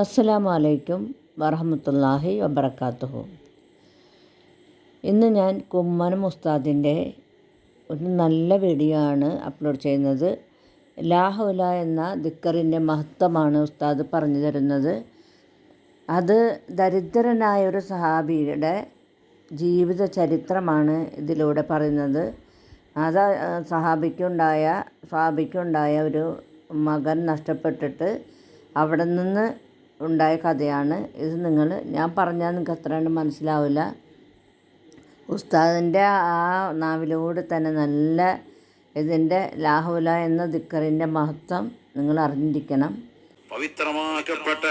അസ്സലാമു അലൈക്കും വറഹമത്തല്ലാഹി വബർക്കാത്തുഹു ഇന്ന് ഞാൻ കുമ്മനം ഉസ്താദിന്റെ ഒരു നല്ല വീഡിയോ ആണ് അപ്ലോഡ് ചെയ്യുന്നത്. ലാഹുല എന്ന ദിക്കറിന്റെ മഹത്വമാണ് ഉസ്താദ് പറഞ്ഞു തരുന്നത്. അത് ദരിദ്രനായ ഒരു സഹാബിയുടെ ജീവിത ചരിത്രമാണ് ഇതിലൂടെ പറയുന്നത്. അത് സഹാബിക്കുണ്ടായ സഹാബിക്കുണ്ടായ ഒരു മകൻ നഷ്ടപ്പെട്ടിട്ട് അവിടെ നിന്ന് ഉണ്ടായ കഥയാണ്. ഇത് നിങ്ങൾ ഞാൻ പറഞ്ഞാൽ നിങ്ങൾക്ക് അത്രയാണ് മനസ്സിലാവില്ല. ഉസ്താദിന്റെ ആ നാവിലൂടെ തന്നെ നല്ല ഇതിന്റെ ലാഹുല എന്ന ദിക്കറിന്റെ മഹത്വം നിങ്ങൾ അറിഞ്ഞിരിക്കണം. പവിത്രമാക്കപ്പെട്ട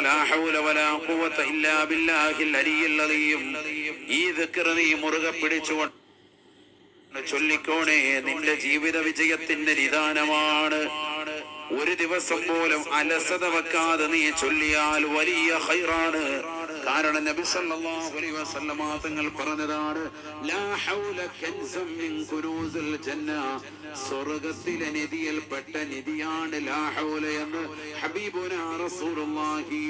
ഈ മുറുകെ പിടിച്ചുകൊണ്ട് ചൊല്ലിക്കോണേ നിന്റെ ജീവിത വിജയത്തിന്റെ നിദാനമാണ്. ഒരു ദിവസം പോലും അലസത വെക്കാതെ നീ ചൊല്ലിയാൽ വലിയ ഹൈറാണ് കാരണം നബി സല്ലല്ലാഹു അലൈഹി വസല്ലമ തങ്ങൾ പറഞ്ഞതാണ് ലാ ഹൗല കൻസം മിൻ കുനൂസിൽ ജന്ന സ്വർഗത്തിലെ നിധിയിൽപ്പെട്ട നിധിയാണ് ലാ ഹൗല എന്ന് ഹബീബുനാ റസൂലുള്ളാഹി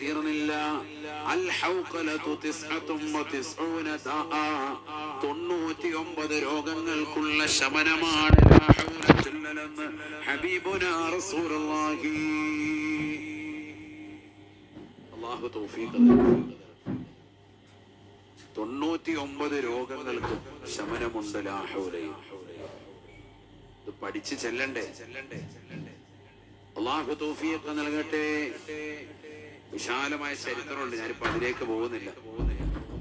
തീർന്നില്ല. തൊണ്ണൂറ്റിയൊമ്പത് രോഗങ്ങൾക്കുള്ള ശമനമാണ്. തൊണ്ണൂറ്റിയൊമ്പത് രോഗങ്ങൾക്ക് ശമനമുണ്ട് ലാഹോലയും ഇത് ചെല്ലണ്ടേ ചെല്ലണ്ടേ? ചെല്ലണ്ടേ അള്ളാഹു തൗഫീഖ് നൽകട്ടെ. വിശാലമായ ചരിത്രമുണ്ട്. ഞാനിപ്പോ അതിലേക്ക് പോകുന്നില്ല.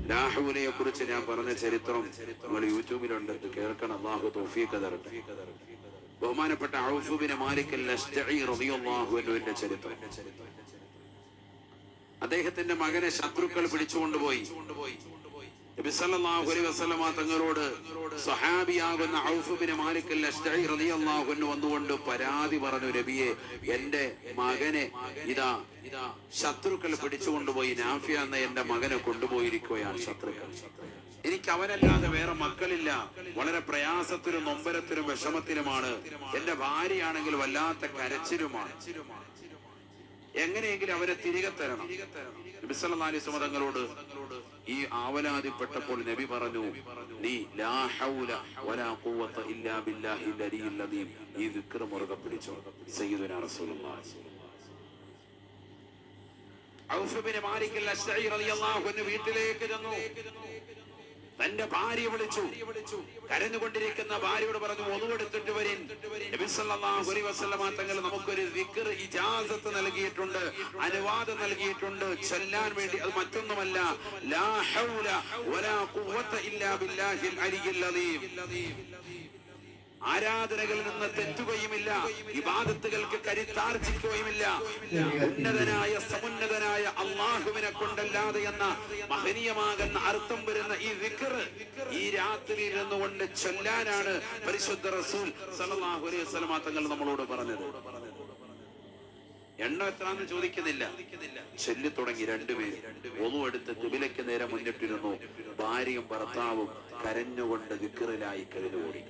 രാഹുവിനെ കുറിച്ച് ഞാൻ പറഞ്ഞ ചരിത്രം നമ്മൾ യൂട്യൂബിലുണ്ട്. കേൾക്കണം അള്ളാഹു തൗഫീഖ് തരട്ടെ. ബഹുമാനപ്പെട്ട ഔഫുബിന് മാലിക്കൽ ചരിത്രം. അദ്ദേഹത്തിന്റെ മകനെ ശത്രുക്കൾ പിടിച്ചുകൊണ്ടുപോയി. തങ്ങളോട് സഹാബിയാകുന്ന വന്നുകൊണ്ട് പരാതി പറഞ്ഞു നബിയെ എന്റെ മകനെ ഇതാ ശത്രുക്കൾ പിടിച്ചുകൊണ്ടുപോയി നാഫിയ എന്ന എന്റെ മകനെ കൊണ്ടുപോയിരിക്കുകയാണ് ശത്രുക്കൾ. എനിക്ക് അവനല്ലാതെ വേറെ മക്കളില്ല. വളരെ പ്രയാസത്തിലും നൊമ്പരത്തിലും വിഷമത്തിലുമാണ്. എന്റെ ഭാര്യയാണെങ്കിൽ വല്ലാത്ത കരച്ചിലുമാണ്. എങ്ങനെയെങ്കിലും അവരെ തിരികെ തരണം. നബി സുമതങ്ങളോട് ഈ ആവലാതിപ്പെട്ടപ്പോൾ നബി പറഞ്ഞു നീ ലാ ഹൗല വലാ ഖുവത ഇല്ലാ ബില്ലാഹിൽ ഈ സയ്യിദുനാ റസൂലുള്ളാഹി. വീട്ടിലേക്ക് ചെന്നു. തന്റെ ഭാര്യ വിളിച്ചു. കരഞ്ഞുകൊണ്ടിരിക്കുന്ന ഭാര്യയോട് പറഞ്ഞു ഒന്നുകൊടുത്തിട്ട് വരിൻ. നബി സല്ലല്ലാഹു അലൈഹി വസല്ലമ തങ്ങൾ നമുക്കൊരു ദിക്ർ ഇജാസത്ത് നൽകിയിട്ടുണ്ട് അനുവാദം നൽകിയിട്ടുണ്ട്. ചൊല്ലാൻ വേണ്ടി അത് മറ്റൊന്നുമല്ല. ലാ ഹൗല വലാ ഖുവത ഇല്ലാ ബില്ലാഹിൽ അലിയിൽ അലീം ആരാധനകളിൽ നിന്ന് തെറ്റുകയുമില്ല ഇബാദത്തുകൾക്ക് കരുത്താർജിക്കുകയുമില്ല. ഉന്നതനായ സമുന്നതനായ അള്ളാഹുവിനെ കൊണ്ടല്ലാതെ എന്ന മഹനീയമാകുന്ന അർത്ഥം വരുന്ന ഈ വിക്കർ ഈ രാത്രി നിന്നുകൊണ്ട് ചൊല്ലാനാണ് പരിശുദ്ധ റസൂൽ സല്ലല്ലാഹു അലൈഹി തങ്ങൾ നമ്മളോട് പറഞ്ഞത്. എണ്ണ എത്രാന്ന് ചോദിക്കുന്നില്ല. ചൊല്ലി തുടങ്ങി രണ്ടുപേര് ഒന്നു എടുത്ത് തുബിലയ്ക്ക് നേരെ മുന്നിട്ടിരുന്നു. ഭാര്യയും ഭർത്താവും കരഞ്ഞുകൊണ്ട് വിക്കറിലായി കരുതുകൂടി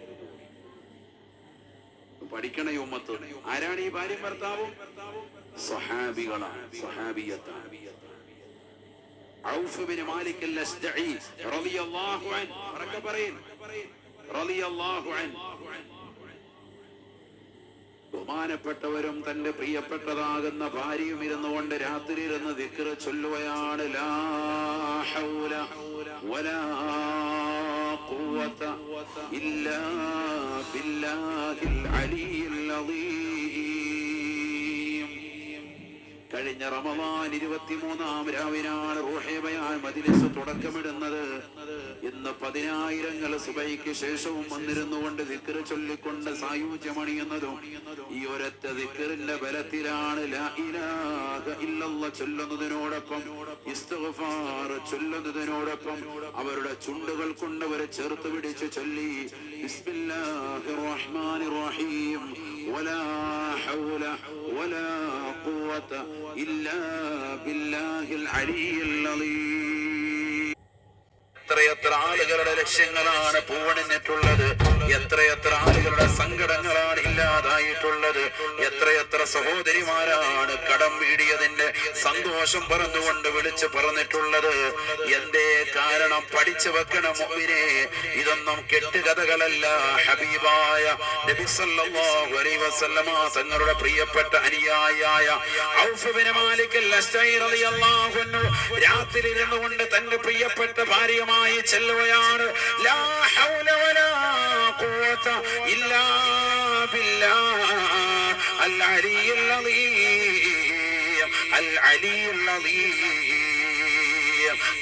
പഠിക്കണ ഉമ്മത്ത് ആരാണ് ഈ ഭാര്യയും ഭർത്താവും? സഹാബികളാണ് റളിയല്ലാഹു അൻ റളിയല്ലാഹു അൻ ബഹുമാനപ്പെട്ടവരും തന്റെ പ്രിയപ്പെട്ടതാകുന്ന ഭാര്യയും ഇരുന്നുകൊണ്ട് രാത്രി ഇരുന്ന് ദിക്ർ ചൊല്ലുകയാണ്. ലാ ഹൗല വലാ ഖുവത ഇല്ലാ بالله العلي العظيم. കഴിഞ്ഞ റമദാൻ ഇരുപത്തിമൂന്നാം രാവിനാണ് റൂഹേബയാൻ മദിലിസ് തുടക്കമിടുന്നത്. ഇന്ന് പതിനായിരങ്ങൾ സുബൈക്ക് ശേഷവും വന്നിരുന്നു കൊണ്ട് ദിക്കറ് ചൊല്ലിക്കൊണ്ട് സായുജ്യമണിയുന്നതും ഈ ഒരൊറ്റ ദിക്കറിന്റെ ബലത്തിലാണ് ചൊല്ലുന്നതിനോടൊപ്പം ചൊല്ലുന്നതിനോടൊപ്പം അവരുടെ ചുണ്ടുകൾ കൊണ്ട് അവരെ ചേർത്ത് പിടിച്ച് ചൊല്ലി റഹീം ബില്ലാഹിൽ അലീം എത്രയെത്ര ആളുകളുടെ ലക്ഷ്യങ്ങളാണ് പൂവണിഞ്ഞിട്ടുള്ളത്? എത്രയെത്ര ആളുകളുടെ സങ്കടങ്ങളാണ് ഇല്ലാതായിട്ടുള്ളത്? എത്രയെത്ര സഹോദരിമാരാണ് കടം വീടിയതിന്റെ സന്തോഷം പറഞ്ഞുകൊണ്ട് വിളിച്ചു പറഞ്ഞിട്ടുള്ളത്? എന്തേ കാരണം പഠിച്ചു വെക്കണം മുമ്പിനെ? ഇതൊന്നും കെട്ടുകഥകളല്ല. ഹബീബായ തങ്ങളുടെ പ്രിയപ്പെട്ട അൻഹു രാത്രി ഇരുന്നുകൊണ്ട് തന്റെ പ്രിയപ്പെട്ട ഭാര്യമായി ചെല്ലുകയാണ്. ലാ ഹൗല വലാ ഖുവത ഇല്ലാ بالله العلي അൽ അലിയുൽ അളീം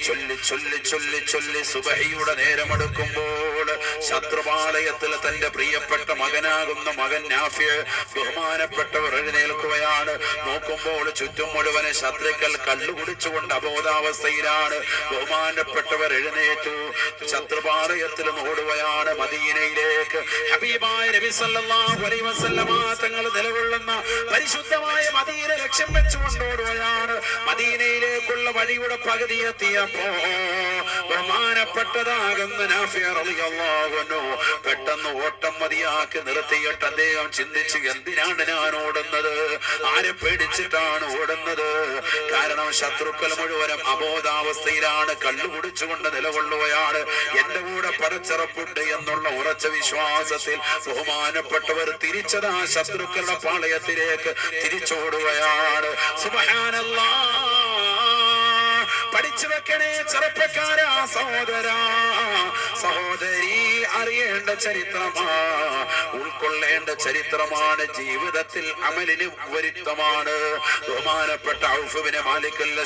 ചൊല്ലി ചൊല്ലി ചൊല്ലി ചൊല്ലി സുബഹിയുടെ നേരമെടുക്കുമ്പോൾ ശത്രുപാളയത്തിൽ തന്റെ പ്രിയപ്പെട്ട മകനാകുന്ന മകൻ നാഫിയ ബഹുമാനപ്പെട്ടവർ എഴുന്നേൽക്കുകയാണ്. നോക്കുമ്പോൾ ചുറ്റും മുഴുവൻ ശത്രുക്കൾ കള്ളുകുടിച്ചുകൊണ്ട് അബോധാവസ്ഥയിലാണ്. ബഹുമാനപ്പെട്ടവർ എഴുന്നേറ്റു. ശത്രുപാളയത്തിൽ ഓടുകയാണ് മദീനയിലേക്ക്. ഹബീബായ നബി സല്ലല്ലാഹു അലൈഹി വസല്ലമ തങ്ങൾ നിലകൊള്ളുന്ന പരിശുദ്ധമായ മദീന ലക്ഷ്യം വെച്ചുകൊണ്ട് ഓടുകയാണ്. മദീനയിലേക്കുള്ള വഴിയുടെ പകുതി എത്തിയപ്പോ ബഹുമാനപ്പെട്ടതാകുന്ന പെട്ടെന്ന് ഓട്ടം മതിയാക്കി നിർത്തിയിട്ട് അദ്ദേഹം ചിന്തിച്ച് എന്തിനാണ് ഞാൻ ഓടുന്നത് ആരെ പേടിച്ചിട്ടാണ് ഓടുന്നത്? കാരണം ശത്രുക്കൾ മുഴുവനും അബോധാവസ്ഥയിലാണ്. കള്ളു കുടിച്ചുകൊണ്ട് നിലകൊള്ളുകയാണ്. എന്റെ കൂടെ പടച്ചിറപ്പുണ്ട് എന്നുള്ള ഉറച്ച വിശ്വാസത്തിൽ ബഹുമാനപ്പെട്ടവർ തിരിച്ചതാ ശത്രുക്കളുടെ പാളയത്തിലേക്ക് തിരിച്ചോടുകയാണ്. സുബ്ഹാനല്ലാ പഠിച്ചു വെക്കണേ ചെറുപ്പക്കാരാ സഹോദരാ. സഹോദരി അറിയേണ്ട ചരിത്രമാ. ഉൾക്കൊള്ളേണ്ട ചരിത്രമാണ് ജീവിതത്തിൽ അമലിന് വരുത്തമാണ്. ബഹുമാനപ്പെട്ട മാലിക്കല്ലും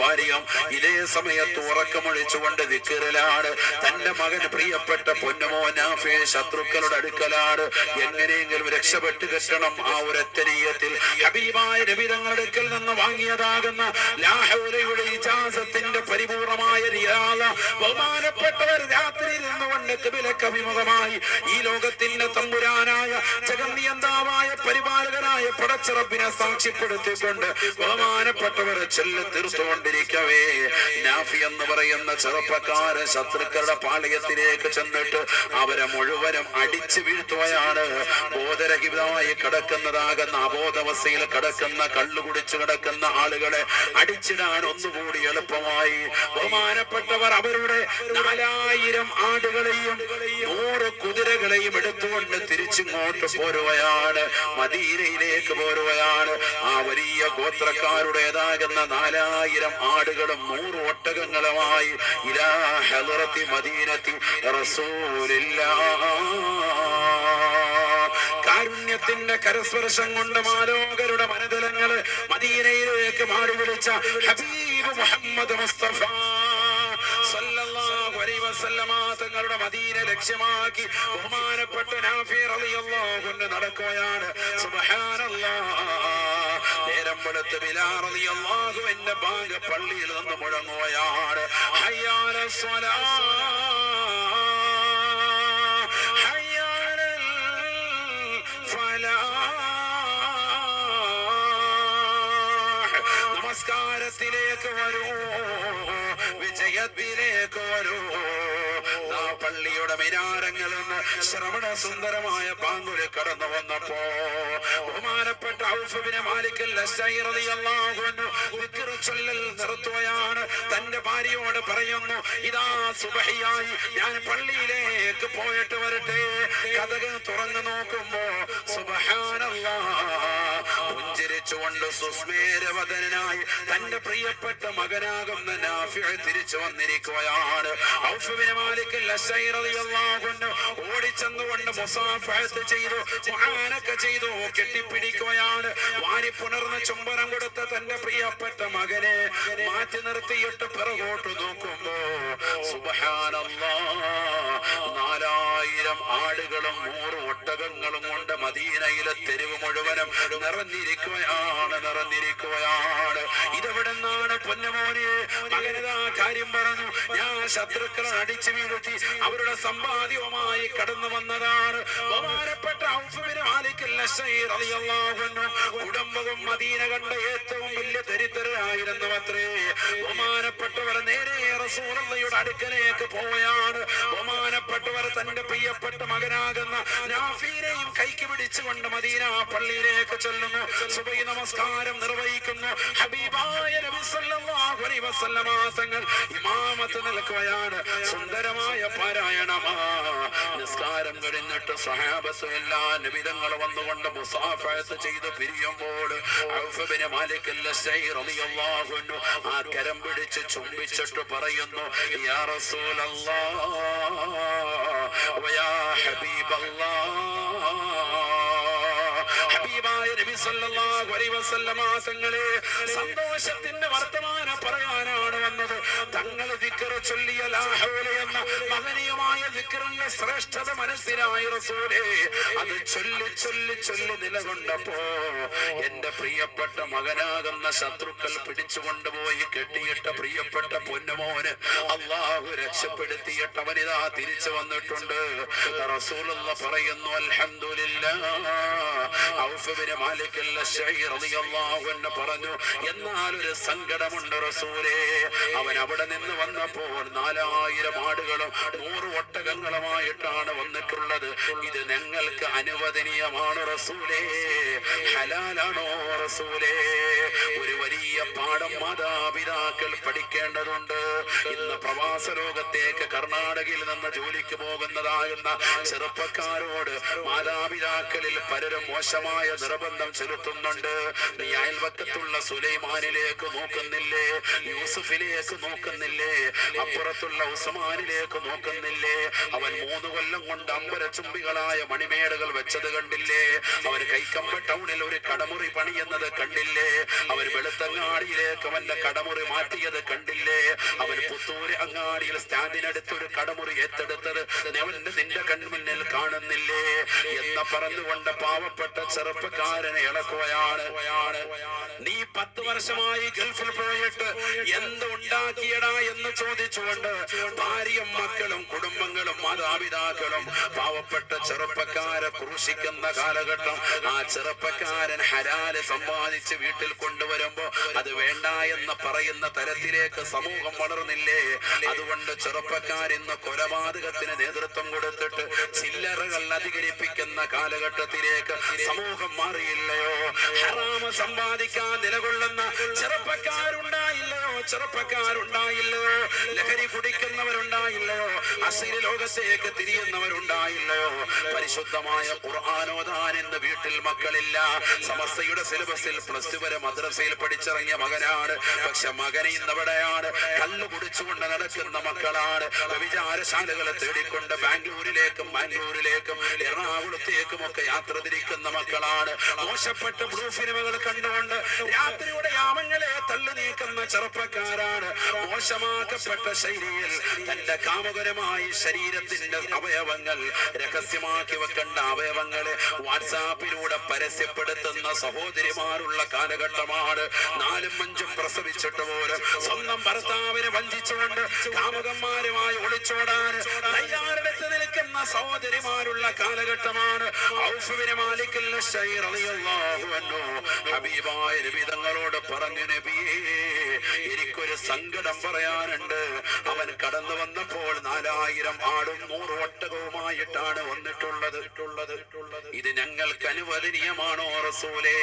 ഭാര്യയും ഇതേ സമയത്ത് ഉറക്കമൊഴിച്ചുകൊണ്ട് വിക്കിറിലാണ്. തന്റെ മകൻ പ്രിയപ്പെട്ട പൊന്നുമോ നാഫേ ശത്രുക്കളുടെ അടുക്കലാണ്. എങ്ങനെയെങ്കിലും രക്ഷപ്പെട്ട് കിട്ടണം ആ ഒരത്തനീയത്തിൽ ഹബീബായ നബിതങ്ങളുടെ അടുക്കൽ നിന്ന് വാങ്ങിയതാകുന്ന ലാഹൗലയുടെ ഇജാസത്തിന്റെ പരിപൂർണമായ ബഹുമാനപ്പെട്ടവർ രാത്രി അഭിമുഖമായി ഈ ലോകത്തിന്റെ തമ്പുരാനായ ജഗന്നിയന്താവായ പരിപാലകനായ പടച്ചിറപ്പിനെ സാക്ഷ്യപ്പെടുത്തിക്കൊണ്ട് ബഹുമാനപ്പെട്ടവർ ചെല്ല് തീർത്തുകൊണ്ടിരിക്കവേ. നാഫി എന്ന് പറയുന്ന ചെറുപ്പക്കാരൻ ശത്രുക്കളുടെ പാളയത്തിലേക്ക് ചെന്നിട്ട് അവരെ മുഴുവനും അടിച്ചു വീഴ്ത്തുകയാണ്. ബോധരഹിതമായി കിടക്കുന്നതാകുന്ന അബോധാവസ്ഥയിൽ കിടക്കുന്ന കള്ളു കുടിച്ചു കിടക്കുന്ന ആളുകളെ അടിച്ചിടാൻ ഒന്നുകൂടി എളുപ്പമായി. ബഹുമാനപ്പെട്ടവർ അവരുടെ നാലായിരം ആടുകളെയും നൂറ് കുതിരകളെയും എടുത്തുകൊണ്ട് തിരിച്ചിങ്ങോട്ട് പോരുകയാണ് മദീനയിലേക്ക് പോരുകയാണ് ആ വലിയ ഗോത്രക്കാരുടേതാകുന്ന നാലായിരം ആടുകളും നൂറ് ഒട്ടകങ്ങളുമായി ഇലാ ഹലറത്തി മദീനത്തി റസൂലില്ല കാരുണ്യത്തിന്റെ കരസ്പർശം കൊണ്ട് മാലോകരുടെ മനതലങ്ങൾ മദീനയിലേക്ക് മാറി വിളിച്ച ഹബീബ് മുഹമ്മദ് മുസ്തഫ. തങ്ങളുടെ മദീന ലക്ഷ്യമാക്കി ബഹുമാനപ്പെട്ട നടക്കുകയാണ്. നേരം വെളുത്ത് റളിയല്ലാഹു എന്റെ ബാങ്ക് പള്ളിയിൽ നിന്ന് മുഴങ്ങുകയാണ്. ഹയ്യാല സ്വലാ. നമസ്കാരത്തിലേക്ക് വരൂ. വിജയത്തിലേക്ക് വരൂ. മിനാരങ്ങളിൽ നിന്ന് ശ്രവണ സുന്ദരമായ പാങ്കുലി കടന്നു വന്നപ്പോ ബഹുമാനപ്പെട്ട ഔഫബിനെ മാലിക്കൽ നിർത്തുകയാണ്. തന്റെ ഭാര്യയോട് പറയുന്നു ഇതാ സുബഹിയായി ഞാൻ പള്ളിയിലേക്ക് പോയിട്ട് വരട്ടെ. കഥകൾ തുറന്നു നോക്കുമ്പോ സുബ്ഹാനല്ലാഹ് പുഞ്ചിരിച്ചുകൊണ്ട് സുസ്മേരവതനായി തന്റെ പ്രിയപ്പെട്ട മകനാകുന്ന നാഫിഅ തിരിച്ചു വന്നിരിക്കുകയാണ്. ഔഫബിനെ റളിയല്ലാഹു അൻഹു ഓടിച്ചെന്നുകൊണ്ട് മുസാഫഹത്ത് ചെയ്തു മഹാനൊക്കെ ചെയ്തു കെട്ടിപ്പിടിക്കുകയാണ്. വാരി പുണർന്ന് ചുംബനം കൊടുത്ത തന്റെ പ്രിയപ്പെട്ട മകനെ മാറ്റി നിർത്തിയിട്ട് പിറകോട്ട് നോക്കുമ്പോ സുബ്ഹാനല്ലാഹ് നാലായിരം ആടുകളും നൂറ് ഒട്ടകങ്ങളും കൊണ്ട് മദീനയിലെ തെരുവ് മുഴുവനും നിറഞ്ഞിരിക്കുകയാണ്. നിറഞ്ഞിരിക്കുകയാണ്. ഇതെവിടെ നിന്നാണ് പൊന്നമോനെ മകനതാ കാര്യം പറഞ്ഞു. ഞാൻ ശത്രുക്കളെ അടിച്ചു വീഴ്ത്തി അവരുടെ സമ്പാദ്യവുമായി കടന്നു വന്നതാണ്. ബഹുമാനപ്പെട്ട കുടുംബവും മദീന കണ്ട ഏറ്റവും വലിയ ദരിദ്രരായിരുന്നു അത്രേ ബഹുമാനപ്പെട്ടവർ നേരെ റസൂലയുടെ അടുക്കലേക്ക് പോവുകയാണ്. ബഹുമാനപ്പെട്ടവർ തന്റെ പ്രിയപ്പെട്ട മകനാകുന്ന രാഫീനെയും കൈക്ക് പിടിച്ചുകൊണ്ട് മദീന പള്ളിയിലേക്ക് ചെല്ലുന്നു. സുബൈ നമസ്കാരം നിർവഹിക്കുന്നു. ഹബീബായ നബി സല്ലല്ലാഹു അലൈഹി വസല്ലമ തങ്ങൾ ഇമാമത്ത് നിൽക്കുകയാണ്. സുന്ദരമായ പാരായണമാ. നിസ്കാരം കഴിഞ്ഞിട്ട് സഹാബത്ത് എല്ലാ നിമിതങ്ങൾ വന്നുകൊണ്ട് മുസാഫത്ത് ചെയ്ത് പിരിയുമ്പോൾ ഔഫ് ബിൻ ആ കരം പിടിച്ച് ചുംബിച്ചിട്ട് പറയുന്നു യാ റസൂലല്ലാഹ് വയാ ഹബീബല്ലാഹ് ഹബീബായ നബി സല്ലല്ലാഹു അലൈഹി വസല്ലമ തങ്ങളെ സന്തോഷത്തിന്റെ വർത്തമാനം പറയാനാണ് വന്നത് തങ്ങൾ ചൊല്ലിയ എന്ന മഹനീയമായ ദിക്റിന്റെ ശ്രേഷ്ഠത മനസ്സിലായി റസൂലേ. അത് ചൊല്ലി ചൊല്ലി ചൊല്ലി നിലകൊണ്ടപ്പോ എന്റെ പ്രിയപ്പെട്ട മകനാകുന്ന ശത്രുക്കൾ പിടിച്ചു കൊണ്ടുപോയി കെട്ടിയിട്ട പ്രിയപ്പെട്ട പൊന്നുമോന് അള്ളാഹു രക്ഷപ്പെടുത്തിയിട്ട് അവനിതാ തിരിച്ചു വന്നിട്ടുണ്ട്. റസൂൽ പറയുന്നു അൽ-അശ്അരി പറഞ്ഞു എന്നാൽ ഒരു സങ്കടമുണ്ട് റസൂലേ. അവൻ അവിടെ നിന്ന് വന്നപ്പോൾ നാലായിരം ആടുകളും നൂറ് ഒട്ടകങ്ങളുമായിട്ടാണ് വന്നിട്ടുള്ളത്. ഇത് ഞങ്ങൾക്ക് അനുവദനീയമാണ് റസൂലേ. ഹലാലാണോ റസൂലേ? ഒരു വലിയ പാഠം മാതാപിതാക്കൾ പഠിക്കേണ്ടതുണ്ട്. ഇന്ന് പ്രവാസ ലോകത്തേക്ക് കർണാടകയിൽ നിന്ന് ജോലിക്ക് പോകുന്നതാകുന്ന ചെറുപ്പക്കാരോട് മാതാപിതാക്കളിൽ പലരും മോശമായ നിർബന്ധം ചെലുത്തുന്നുണ്ട്. നീ അയൽവക്കത്തുള്ള സുലൈമാനിലേക്ക് നോക്കുന്നില്ലേ? യൂസുഫിലേക്ക് നോക്കുന്നില്ലേ? അപ്പുറത്തുള്ള ഉസ്മാനിലേക്ക് നോക്കുന്നില്ലേ? അവൻ മൂന്ന് കൊല്ലം കൊണ്ട് അമ്പരച്ചുംബികളായ മണിമേടുകൾ വെച്ചത് കണ്ടില്ലേ? അവൻ കൈക്കമ്പ ടൗണിൽ ഒരു കടമുറി പണിയുന്നത് കണ്ടില്ലേ? അവൻ വെളുത്തങ്ങാടിയിലേക്ക് അവന്റെ കടമുറി മാറ്റിയത് കണ്ടില്ലേ? അവൻ പുത്തൂര് അങ്ങാടിയിൽ സ്റ്റാൻഡിനടുത്ത് ഒരു കടമുറി ഏറ്റെടുത്തത് നിന്റെ കൺമുന്നിൽ കാണുന്നില്ലേ? എന്ന് പറഞ്ഞുകൊണ്ട് പാവപ്പെട്ട ചെറുപ്പക്കാരനെ ഇളക്കുകയാണ്. നീ പത്ത് വർഷമായി ഗൾഫിൽ പോയിട്ട് എന്ത് ഉണ്ടാക്കിയടാ എന്ന് ചോദിച്ചുകൊണ്ട് ഭാര്യയും മക്കളും കുടുംബങ്ങളും മാതാപിതാക്കളും പാവപ്പെട്ട ചെറുപ്പക്കാരെ ക്രൂശിക്കുന്ന കാലഘട്ടം ആ ചെറുപ്പക്കാരൻ ഹരാൽ സമ്പാദിച്ച് വീട്ടിൽ കൊണ്ടുവരുമ്പോ അത് വേണ്ട എന്ന് പറയുന്ന തരത്തിലേക്ക് സമൂഹം വളർന്നില്ലേ? അതുകൊണ്ട് ചെറുപ്പക്കാർ ഇന്ന് കൊലപാതകത്തിന് നേതൃത്വം കൊടുത്തിട്ട് ചില്ലറകൾ അധികരിപ്പിക്കുന്ന കാലഘട്ടത്തിലേക്ക് സമൂഹം മാറിയില്ലയോ? ഹറാമ സമ്പാദിക്കാൻ നിലകൊള്ളുന്ന ചെറുപ്പക്കാരുണ്ടായില്ലയോ? ചെറുപ്പക്കാരുണ്ടായില്ലയോ ലഹരി കുടിക്കുന്നവരുണ്ടായില്ലയോ അസിരി ലോകത്തേക്ക് തിരിയുന്നവരുണ്ടായില്ലയോ പരിശുദ്ധമായ ഖുർആാനോദാൻ എന്ന് വീട്ടിൽ മക്കളില്ല. സമസ്തയുടെ സിലബസിൽ പ്ലസ് ടു വരെ മദ്രസയിൽ പഠിച്ചിറങ്ങിയ മകനാണ്. പക്ഷെ മകനെ ഇന്നവിടെയാണ് കല്ല് കുടിച്ചുകൊണ്ട് നടക്കുന്ന മക്കളാണ്. വിചാരശാലകളെ തേടിക്കൊണ്ട് ബാംഗ്ലൂരിലേക്കും ബാംഗ്ലൂരിലേക്കും എറണാകുളത്തേക്കും ഒക്കെ യാത്ര തിരിക്കുന്ന മക്കളാണ്. മോശപ്പെട്ട ബ്ലൂ സിനിമകൾ കണ്ടുകൊണ്ട് രാത്രിയുടെ യാമങ്ങളെ തള്ളി നീക്കുന്ന ചെറുപ്പക്കാരാണ്. മോശമാക്കപ്പെട്ട ശൈലിയിൽ തന്റെ കാമകരമായി ശരീരത്തിന്റെ അവയവങ്ങൾ രഹസ്യമാക്കി വെക്കേണ്ട അവയവങ്ങളെ വാട്സാപ്പിലൂടെ പരസ്യപ്പെടുത്തുന്ന സഹോദരിമാരുള്ള കാലഘട്ടമാണ്. നാലും അഞ്ചും പ്രസവിച്ചിട്ട് പോലും സ്വന്തം ഭർത്താവിനെ വഞ്ചിച്ചുകൊണ്ട് കാമുകന്മാരുമായി ഒളിച്ചോടാൻ തയ്യാറെടുത്ത് നിൽക്കുന്ന സഹോദരിമാരുള്ള കാലഘട്ടമാണ്. ഹബീബായ നബി തങ്ങളോട് പറഞ്ഞു നബിയേ എനിക്കൊരു സങ്കടം പറയാനുണ്ട്. അവൻ കടന്നു വന്നപ്പോൾ നാലായിരം ആടും നൂറ് ഒട്ടകവുമായിട്ടാണ് വന്നിട്ടുള്ളത്. ഇത് ഞങ്ങൾക്ക് അനുവദനീയമാണോ റസൂലേ?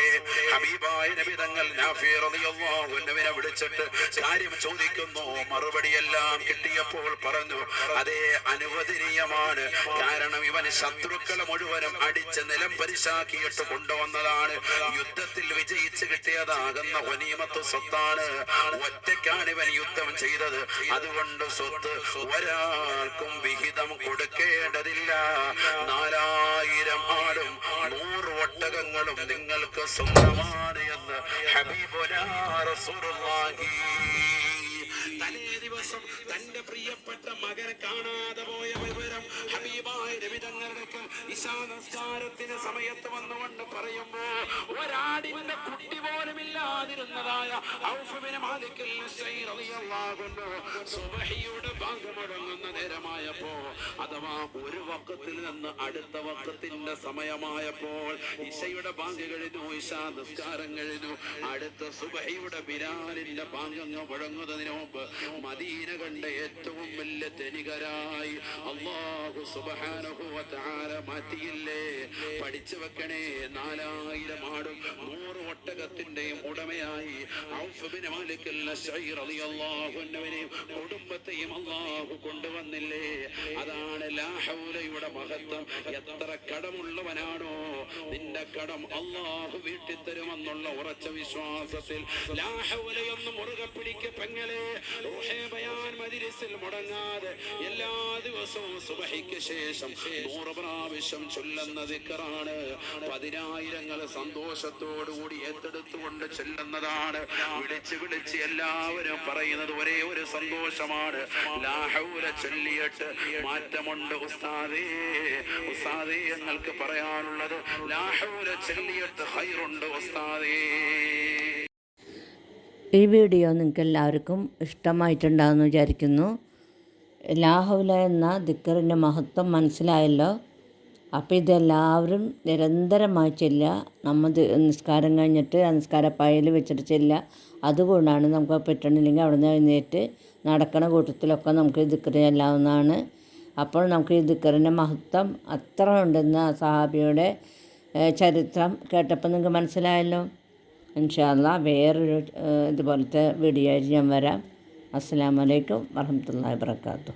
ഹബീബായ നബി തങ്ങൾ നാഫി റളിയല്ലാഹു അൻഹുവിനെ വിളിച്ചിട്ട് കാര്യം ചോദിക്കുന്നു. മറുപടിയെല്ലാം കിട്ടിയപ്പോൾ പറഞ്ഞു അതേ അനുവദനീയമാണ്. കാരണം ഇവൻ ശത്രുക്കളെ മുഴുവനും അടിച്ച് നിലം പരിശാക്കിയിട്ട് കൊണ്ടുവന്നതാണ്. യുദ്ധത്തിൽ വിജയിച്ച് കിട്ടിയതാകുന്ന ഒനീമത്ത് സ്വത്താണ്. ഒറ്റയ്ക്കാണ് ഇവൻ യുദ്ധം ചെയ്തത്. അതുകൊണ്ട് സ്വത്ത് ഒരാൾക്കും വിഹിതം കൊടുക്കേണ്ടതില്ല. നാലായിരം ആടും നൂറ് ഒട്ടകങ്ങളും നിങ്ങൾക്ക് സ്വന്തമാണ് എന്ന് ഹബീബ് റസൂലുള്ളാഹി. ദിവസം തന്റെ പ്രിയപ്പെട്ട മകനെ കാണാതെ പോയ വിവരം ഹബീബായ രവിതങ്ങളുടെ ഇശാ നമസ്കാരത്തിന് സമയത്ത് വന്നുകൊണ്ട് പറയുമ്പോ ഒരാടിന്റെ കുട്ടി പോലും ഇല്ലാതിരുന്നതായ സുബ്ഹിയുടെ നേരമായപ്പോ അഥവാ ഒരു വക്കത്തിൽ നിന്ന് അടുത്ത വക്കത്തിന്റെ സമയമായപ്പോൾ ഇശയുടെ ബാങ്ക് കഴിഞ്ഞു ഇശാ നിസ്കാരം കഴിഞ്ഞു. അടുത്ത സുബഹിയുടെ ബിരാലിന്റെ ബാങ്കങ്ങ് മുഴങ്ങുന്നതിന് മുമ്പ് മദീന കണ്ട ഏറ്റവും വലിയ ധനികരായി അള്ളാഹു തആല മാറ്റിയില്ലേ? പഠിച്ചു വെക്കണേ നാലായിരം ആടും നൂറ് ഒട്ടകത്തിന്റെയും ഉടമയായി കുടുംബത്തെയും അള്ളാഹു കൊണ്ടുവന്നില്ലേ? അതാണ് ലാഹൗലയുടെ മഹത്വം. എത്ര കടമുള്ളവനാണോ നിന്റെ കടം അള്ളാഹു വീട്ടിൽ തരുമെന്നുള്ള ഉറച്ച വിശ്വാസത്തിൽ ലാ ഹൗലയൊന്ന് മുറുകെ പിടിക്ക് പെങ്ങളെ. ബയാൻ മജ്ലിസിൽ മുടങ്ങാതെ എല്ലാ ദിവസവും സുബഹിക്ക് ശേഷം നൂറ് പ്രാവശ്യം ചൊല്ലുന്ന ദിക്കറാണ്. പതിനായിരങ്ങൾ സന്തോഷത്തോടുകൂടി ഏറ്റെടുത്തുകൊണ്ട് ചൊല്ലുന്നതാണ്. വിളിച്ച് വിളിച്ച് എല്ലാവരും പറയുന്നത് ഒരേ ഒരു സന്തോഷമാണ്. ലാഹൗല ചൊല്ലിയിട്ട് മാറ്റമുണ്ട് ഉസ്താദേ. ഉസ്താദേ ഞങ്ങൾക്ക് പറയാനുള്ളത് ഈ വീഡിയോ നിങ്ങൾക്ക് എല്ലാവർക്കും ഇഷ്ടമായിട്ടുണ്ടാകുമെന്ന് വിചാരിക്കുന്നു. ലാഹുല എന്ന ദിക്കറിന്റെ മഹത്വം മനസ്സിലായല്ലോ. അപ്പോൾ ഇതെല്ലാവരും നിരന്തരമായി ചെല്ലുക. നമ്മൾ നിസ്കാരം കഴിഞ്ഞിട്ട് നിസ്കാര പായൽ വെച്ചിട്ട് ചെല്ലുക. അതുകൊണ്ടാണ് നമുക്ക് പറ്റണില്ലെങ്കിൽ അവിടെ നിന്ന് എഴുന്നേറ്റ് നടക്കണ കൂട്ടത്തിലൊക്കെ നമുക്ക് ദിക്കറ് ചെല്ലാവുന്നതാണ്. അപ്പോൾ നമുക്ക് ഈ ദിക്കറിന്റെ മഹത്വം അത്ര ഉണ്ടെന്ന് സഹാബിയുടെ ചരിത്രം കേട്ടപ്പോൾ നിങ്ങൾക്ക് മനസ്സിലായല്ലോ. ഇൻഷാല്ല വേറൊരു ഇതുപോലത്തെ വീഡിയോ ആയിട്ട് ഞാൻ വരാം. അസ്സാം വലൈക്കും വറഹമത്തല്ലാ വാബർക്കാത്തു